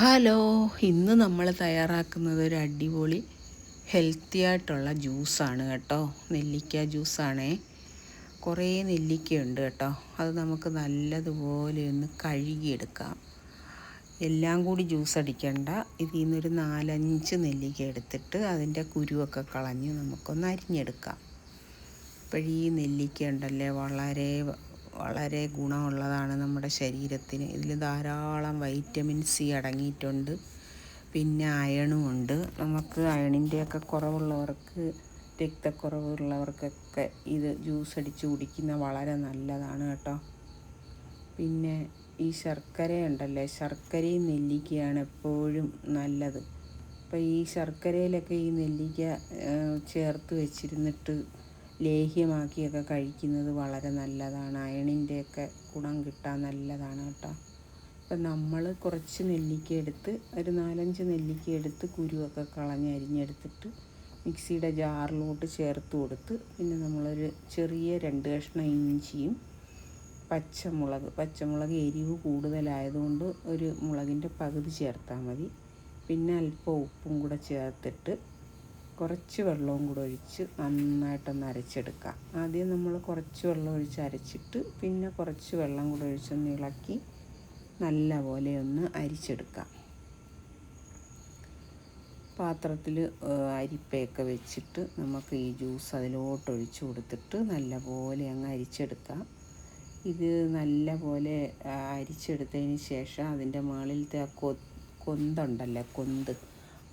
Hello ഇന്ന് നമ്മൾ തയ്യാറാക്കുന്നത് ഒരു അടിപൊളി ഹെൽത്തി ആയിട്ടുള്ള ജ്യൂസാണ് കേട്ടോ. നെല്ലിക്ക ജ്യൂസാണേ കുറേ നെല്ലിക്കയുണ്ട് കേട്ടോ. അത് നമുക്ക് നല്ലതുപോലെ ഒന്ന് കഴുകിയെടുക്കാം. എല്ലാം കൂടി ജ്യൂസ് അടിക്കണ്ട. ഇതിൽ നിന്നൊരു നാലഞ്ച് നെല്ലിക്ക എടുത്തിട്ട് അതിന്റെ കുരുവൊക്കെ കളഞ്ഞ് നമുക്കൊന്ന് അരിഞ്ഞെടുക്കാം. ഇപ്പോഴീ നെല്ലിക്ക ഉണ്ടല്ലേ വളരെ വളരെ ഗുണമുള്ളതാണ് നമ്മുടെ ശരീരത്തിന്. ഇതിൽ ധാരാളം വൈറ്റമിൻ സി അടങ്ങിയിട്ടുണ്ട്. പിന്നെ അയണും ഉണ്ട്. നമുക്ക് അയണിന്റെയൊക്കെ കുറവുള്ളവർക്ക് രക്തക്കുറവുള്ളവർക്കൊക്കെ ഇത് ജ്യൂസ് അടിച്ച് കുടിക്കുന്ന വളരെ നല്ലതാണ് കേട്ടോ. പിന്നെ ഈ ശർക്കര ഉണ്ടല്ലേ? ശർക്കരയും നെല്ലിക്കയാണ് എപ്പോഴും നല്ലത്. അപ്പോൾ ഈ ശർക്കരയിലൊക്കെ ഈ നെല്ലിക്ക ചേർത്ത് വെച്ചിരുന്നിട്ട് ലേഹ്യമാക്കിയൊക്കെ കഴിക്കുന്നത് വളരെ നല്ലതാണ്. അയണിന്റെയൊക്കെ ഗുണം കിട്ടാൻ നല്ലതാണ് കേട്ടോ. അപ്പം നമ്മൾ കുറച്ച് നെല്ലിക്ക എടുത്ത് ഒരു നാലഞ്ച് നെല്ലിക്ക എടുത്ത് കുരുവൊക്കെ കളഞ്ഞ് അരിഞ്ഞെടുത്തിട്ട് മിക്സിയുടെ ജാറിലോട്ട് ചേർത്ത് കൊടുത്ത് പിന്നെ നമ്മളൊരു ചെറിയ രണ്ട് കഷ്ണം ഇഞ്ചിയും പച്ചമുളക് പച്ചമുളക് എരിവ് കൂടുതലായതുകൊണ്ട് ഒരു മുളകിന്റെ പകുതി ചേർത്താൽ മതി. പിന്നെ അല്പം ഉപ്പും കൂടെ ചേർത്തിട്ട് കുറച്ച് വെള്ളവും കൂടെ ഒഴിച്ച് നന്നായിട്ടൊന്ന് അരച്ചെടുക്കാം. ആദ്യം നമ്മൾ കുറച്ച് വെള്ളം ഒഴിച്ച് അരച്ചിട്ട് പിന്നെ കുറച്ച് വെള്ളം കൂടെ ഒഴിച്ചൊന്ന് ഇളക്കി നല്ല പോലെ ഒന്ന് അരിച്ചെടുക്കാം. പാത്രത്തിൽ അരിപ്പയൊക്കെ വെച്ചിട്ട് നമുക്ക് ഈ ജ്യൂസ് അതിലോട്ട് ഒഴിച്ചു കൊടുത്തിട്ട് നല്ല പോലെ അങ്ങ് അരിച്ചെടുക്കാം. ഇത് നല്ല പോലെ അരിച്ചെടുത്തതിന് ശേഷം അതിന്റെ മുകളിലത്തെ ആ കൊ കൊന്തുണ്ടല്ലേ കൊന്ത്.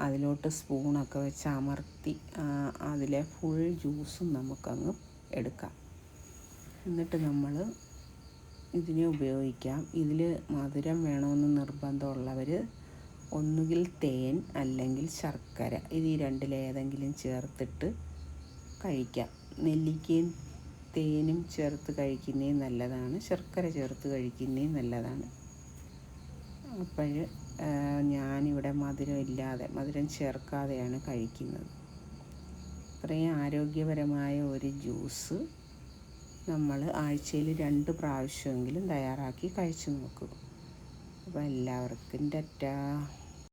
അതിലോട്ട് സ്പൂണൊക്കെ വെച്ച് അമർത്തി അതിലെ ഫുൾ ജ്യൂസും നമുക്കങ്ങ് എടുക്കാം. എന്നിട്ട് നമ്മൾ ഇതിനെ ഉപയോഗിക്കാം. ഇതിൽ മധുരം വേണമെന്ന് നിർബന്ധമുള്ളവർ ഒന്നുകിൽ തേൻ അല്ലെങ്കിൽ ശർക്കര ഇത് ഈ രണ്ടിലേതെങ്കിലും ചേർത്തിട്ട് കഴിക്കാം. നെല്ലിക്കയും തേനും ചേർത്ത് കഴിക്കുന്നതും നല്ലതാണ് ശർക്കര ചേർത്ത് കഴിക്കുന്നതും നല്ലതാണ്. അപ്പോൾ ഞാനിവിടെ മധുരം ഇല്ലാതെ മധുരം ചേർക്കാതെയാണ് കഴിക്കുന്നത്. ഇത്രയും ആരോഗ്യപരമായ ഒരു ജ്യൂസ് നമ്മൾ ആഴ്ചയിൽ രണ്ട് പ്രാവശ്യമെങ്കിലും തയ്യാറാക്കി കഴിച്ചു നോക്കും അപ്പോൾ എല്ലാവർക്കും ടാറ്റാ.